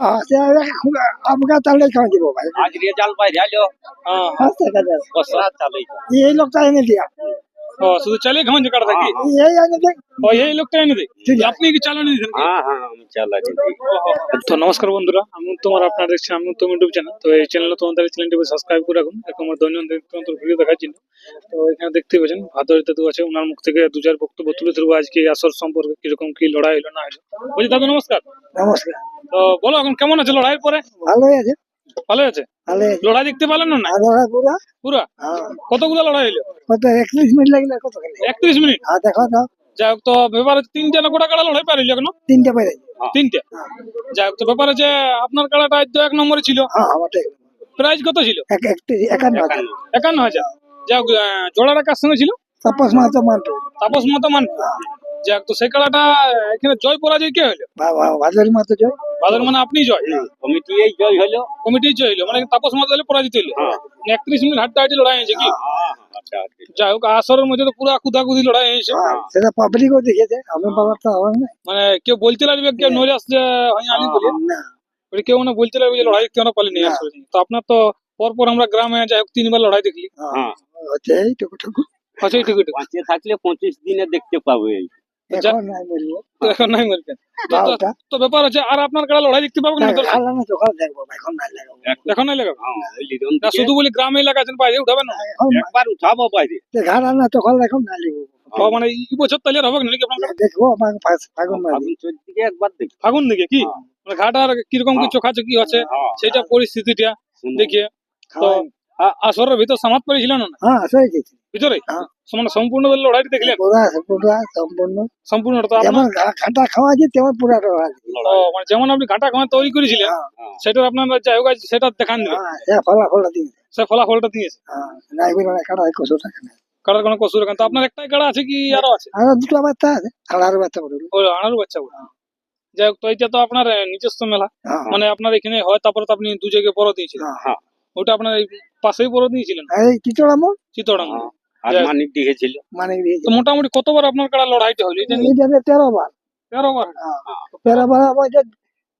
হ্যাঁ, সে आपका তাহলে कहाँ जीवो भाई आज রেজাল্ট বাইরে আলো হ্যাঁ हाँ से का जैसे বসরা চালাই ये लोग तो आने दिया ও শুধু চালিয়ে খাওয়ান যে কাটা থাকি यही आने दे ও এই লোকটা এনে দেয় ঠিক আছে। আপনি কি চালানি দিচ্ছেন কি? হ্যাঁ হ্যাঁ আমি চালাই তো নমস্কার বন্ধুরা আমি তোমার আপনারা দেখছেন আমি তুমি ইউটিউব চ্যানেল তো এই চ্যানেলে তোমাদের চ্যানেলটি সাবস্ক্রাইব করে রাখুন এরকম আমার দৈনন্দিন তোমাদের ভিডিও দেখার জন্য তো এখানে দেখতে পাচ্ছেন ভাদরিত দু আছে ওনার মুখ থেকে দু চার বক্তব্য তুলে ধরবো আজকে এই আসর সম্পর্কে কিরকম কি লড়াই হলো না হলো বলছি দাদা নমস্কার নমস্কার তো বলো এখন কেমন আছে লড়াইয়ের পরে? ভালোই আছে। ভালো আছে? ভালোই আছে। লড়াই দেখতে পেলেন না? পুরা? পুরা? হ্যাঁ। কতগুলো লড়াই হলো কত একত্রিশ মিনিট লাগলে কত একত্রিশ মিনিট? হ্যাঁ দেখো দাও যাই হোক তো ব্যাপারে তিনটে না গোটা কাড়া লড়াই পারিল এখনও? তিনটে পেরে। তিনটে। যাই হোক তো ব্যাপারে যে আপনার কাড়াটা তো এক নম্বরে ছিল? হ্যাঁ প্রাইস কত ছিল? একান্ন হাজার। যাই হোক জোড়াটা কার সঙ্গে ছিল? তাপস মাহাতো মানটো। তাপস মতো মান যাই হোক তো সেই কাড়াটা এখানে জয় পরাজয় কে ভাদরি মাহাতো জয়। বাদল মানে আপনি জয়। কমিটি এই জয় হলো। কমিটি জয় হলো মানে তাপস মতো হলে পরাজিত হলো। একত্রিশ মিনিট হাড্ডা হাড্ডি লড়াই হয়েছে কি? আচ্ছা যাই হোক আসরের মধ্যে তো পুরো কুদাকুদি লড়াই হয়েছে। হ্যাঁ, সেটা পাবলিকও দেখেছে বাবার তো আমার না মানে কেউ বলতে লাগবে কেউ নইলে আসছে হয় আলি বলে। না। কেউ মানে বলতে লাগবে যে লড়াই কেন পালিনি না। আসলে তো আপনার তো পরপর আমরা গ্রামে যাই হোক তিনবার লড়াই দেখলি। হ্যাঁ। এইটুকু টুকু আচ্ছা থাকলে পঁচিশ দিনে দেখতে পাবো এই। এখন নাই বলব। এখন নাই বলবেন। তো- তো- ব্যাপার আছে আর আপনার কাড়া লড়াই দেখতে না? এখন নাই লাগাবো। এখন নাই লাগাবে? হ্যাঁ, না শুধু বলি গ্রামে এলাকা আছেন বাইরে উঠাবেন না? একবার উঠাবো বাইরে। ঘাড়া না তখন এখন নাই মানে এই বছর তাহলে আর হবে নাকি আপনার দেখব ফাগুন দিকে একবার দেখি। ফাগুন দিকে কি? মানে ঘাটার কীরকম কি চোখাচোখি হচ্ছে হ্যাঁ, সেটা পরিস্থিতিটা দেখিয়ে। তো আ- আসরের ভিতর সমাজ পড়েছিল না? হ্যাঁ সেই ভিতরে হ্যাঁ। মানে সম্পূর্ণ লড়াইটি দেখলেন পুরা পুরা সম্পূর্ণ। সম্পূর্ণ তো আপনার যেমন ঘাটা খাওয়া আছে তেমন পুরা। মানে যেমন আপনি ঘাটা খাওয়া তৈরি করেছিলেন হ্যাঁ, হ্যাঁ, আচ্ছা। আপনার যাই হোক সেটা দেখান দিবে। হ্যাঁ সে ফলাফলটা দিয়েছে। হ্যাঁ নাই বলে কাটা কষ্ট থাকে না। কাড়ার কোনো কসুর এখানে তো আপনার একটাই কাড়া আছে কি আরও আছে? আর দুটো বাচ্চা আছে বাচ্চা বলুন ও আনারও বাচ্চা বলে। যাই হোক তো এটা তো আপনার নিজস্ব মেলা। হ্যাঁ মানে আপনার এখানে হয় তারপরে তো আপনি দু জায়গায় বড় দিয়েছিলেন। হ্যাঁ। ওটা আপনার পাশেই বড় দিয়েছিলেন? এই কিচড়া মোড় চিতড়াঙ্গ হ্যাঁ, আর মানিক মানে তো মোটামুটি কতবার আপনার কাড়া লড়াইটা হলো? এটা তেরো বার তেরো বার তেরো বার আবার যে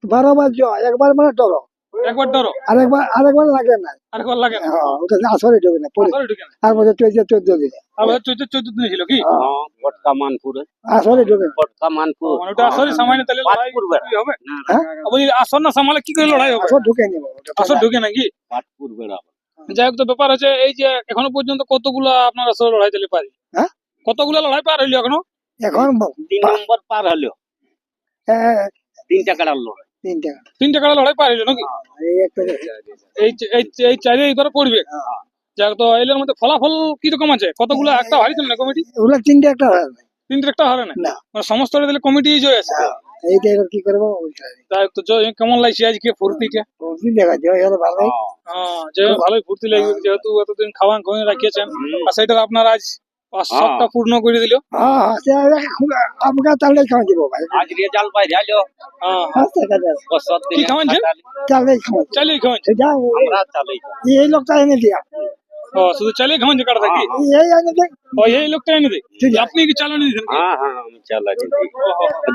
বারো বার জয় একবার মানে ডরো। একবার ডরো? আরেকবার আরেকবার লাগে না। আরেকবার লাগে না? হ্যাঁ ওটা আসরে ঢোকে না পরে ঢুকে না। আর বছর চোদ্দ চোদ্দ দিনে। আবার চোদ্দ চোদ্দ দিন ছিল কি? হ্যাঁ, বটকা মানপুরে। আসরে ঢোকে বটকা মানপুর। মানে ওটা আসরে সামান্য তাহলে লড়াই হবে? হ্যাঁ? ওই আসর না সামালে কি করে লড়াই হবে? আসর ঢুকে নিব। আসর ঢুকে নাকি? পাটপুর বেড়া যাই হোক তো ব্যাপার আছে এই যে এখনও পর্যন্ত কতগুলা আপনার আসলে লড়াই দিলে পারি? হ্যাঁ? কতগুলা লড়াই পার হইল এখনও? এখন তিন নম্বর পার হলো। হ্যাঁ, তিনটা কাটার লড়াই। তিনটে তিনটা কাড়া লড়াই পার হইল নাকি? এই এই এই এই এইবার পড়বে হ্যাঁ। হোক তো এলের মধ্যে ফলাফল কীরকম আছে? কতগুলা একটা হারিয়েছেন না কমিটি? ওগুলো তিনটে একটা হয়। তিনটে একটা হারে না? মানে সমস্ত কমিটি জয় আছে। এইটা এবার কি করব? তো জয় কেমন লাগছে আজকে ফুর্তিটা ওই দেখা জয় হলো ভালো হ্যাঁ যে ভালোই ফুর্তি লাগবে যেহেতু এতদিন খাওয়া খাওয়া রাখিয়েছেন। আর সেটা আপনার আজ পাঁচ হ্যাঁ। পূর্ণ করে দিল। হ্যাঁ সে আপনার তাহলে খাওয়া দিব ভাই। আজ রেজাল্ট বাইরে আলো কি খাওয়াচ্ছেন? এই লোকটা এনে দিয়া। ও শুধু চালিয়ে কাটা থাকি এই এনে ও এই লোকটা এনে আছে। আপনি কি চালানি? হ্যাঁ হ্যাঁ আমি চালাই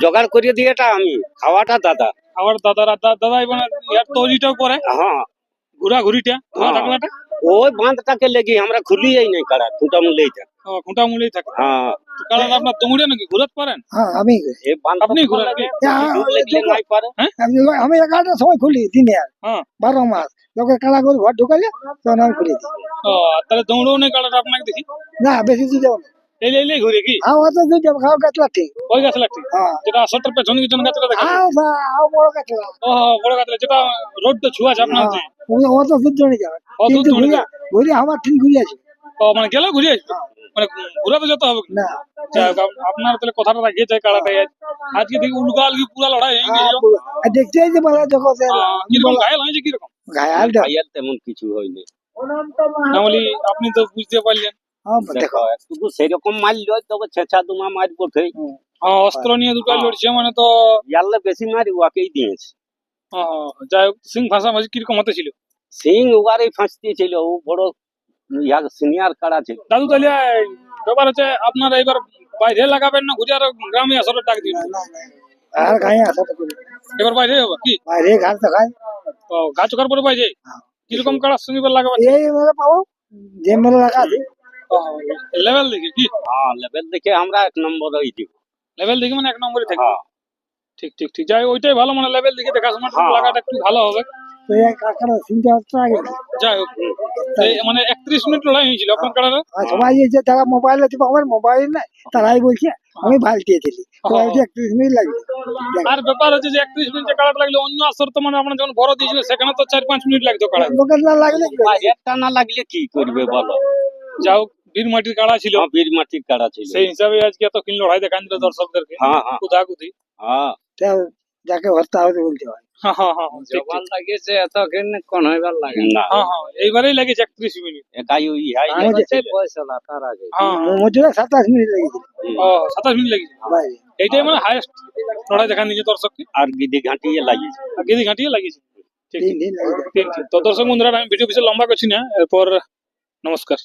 জোগাড় করিয়ে দিয়েটা আমি খাওয়াটা দাদা আবার দাদারা দা- দাদা এবার ইয়ার তৈরিটাও করে হ্যাঁ ঘুরা ঘুরিটা হ্যাঁ। ওই বাঁধটাকে লেগে আমরা খুলিয়েই নাই কাড়া খুঁটা মুলেই থাক খুঁটা মুলেই থাকে হ্যাঁ কারণ আপনার দমুড়ে নাকি ঘুরাতে পারেন হ্যাঁ আমি আপনি আমি আমি এগারোটার সময় খুলি দিনে হ্যাঁ বারো মাস লোকের কালা করে ঘর ঢুকালে তখন আমি খুলি দিই। তাহলে দৌড়েও নেই কাটাটা আপনাকে দেখি? না বেশি যাব না। এলে এলে ঘুরে কি? হ্যাঁ অত দূর যাব খাও গাছলা ঠিক। ওই গাছ হ্যাঁ। যেটা পেছনে গাছটা দেখা বড় গাছলা। ও বড় গাছ যেটা রোড তো ছুয়া আছে আপনার যে। অত দূর জনে যাবে। কিন্তু দূর ঘুরিয়া ঘুরিয়া আমার ঠিক আছে ও মানে গেলে ঘুরে আসবে? মানে ঘুরাতে যেতে হবে? না। আপনার তাহলে কথাটা রাখিয়ে কাড়াটাই আজ। আজকে দেখি পুরা লড়াই হয়ে যে বলা যখন কীরকম ঘায়াল হয়েছে কীরকম? ঘায়াল ভাইয়ার তেমন কিছু হয়নি। আপনি তো বুঝতে পারলেন। হ্যাঁ দেখো দেখো। একটু সেরকম মারল তবে ছেঁচা দুমা হ্যাঁ, অস্ত্র নিয়ে দুটো লড়ছে মানে তো বেশি মারি ওয়াকেই দিয়েছে। হ্যাঁ, যাই হোক সিং ভাষা ভাষি কীরকম হতে ছিল? সিং উগারেই ফাঁসতে ছিল ও বড় ইয়া সিনিয়র কাড়া ছিল? দাদু তাহলে ব্যাপার হচ্ছে আপনারা এবার বাইরে লাগাবেন না গুজার গ্রামে আসলে ডাক দিন। আর গায়ে আসা এবার বাইরে হবে কি? বাইরে ঘাস গাছ। কীরকম লাগাবে এই মেলে পাবো। যে মেলে রাখা আছে। লেভেল দেখে কি? হ্যাঁ লেভেল দেখে আমরা এক নম্বর ওই দিব লেভেল দেখে মানে এক নম্বরে থাকবে? হ্যাঁ। ঠিক ঠিক ঠিক। যাই ওইটাই ভালো মানে লেভেল দেখে দেখাশোনা হ্যাঁ। লাগাটা একটু ভালো হবে। তো এই কাকারা চিন্তা হচ্ছে যাই হোক এই মানে একত্রিশ মিনিট লড়াই হয়েছিল আপনার সবাই এই যে তারা মোবাইল আছে আমার মোবাইল নাই তারাই বলছে আমি বালতি দিলি তো হ্যাঁ। একত্রিশ মিনিট লাগবে। আর ব্যাপার হচ্ছে যে একত্রিশ মিনিটে কাড়াটা লাগলে অন্য আসর তো মানে আপনার যখন বড় দিয়েছিল সেখানে তো চার পাঁচ মিনিট লাগতো কাড়া না লাগলে একটা না লাগলে কি করবে বলো? যা হোক বীর মাটির কাড়া ছিল। হ্যাঁ, বীর মাটির কাড়া ছিল। সেই হিসাবে আজকে এত কিন লড়াই দেখান দিল দর্শকদেরকে। হ্যাঁ হ্যাঁ। কুদাকুদি হ্যাঁ। যাকে হত্যা হবে বলতে হয়। হ্যাঁ হ্যাঁ হ্যাঁ ঠিক। লাগিয়েছে এত কোন হইবার লাগে না। এইবারেই লেগেছে একত্রিশ মিনিট। একাই ওই যে- লেগেছিল। হ্যাঁ হ্যাঁ। মজুরে সাতাশ মিনিট লেগেছে। ও সাতাশ মিনিট লেগেছে। বাইরে। এইটাই মানে হাইয়েস্ট লড়াই দেখান দিয়েছে দর্শককে। আর গিদি ঘাঁটিয়ে লাগিয়েছে। আর গেদি ঘাঁটিয়ে লাগিয়েছে। ঠিক। তো দর্শক বন্ধুরা আমি ভিডিও বেশি লম্বা করছি না এরপর নমস্কার।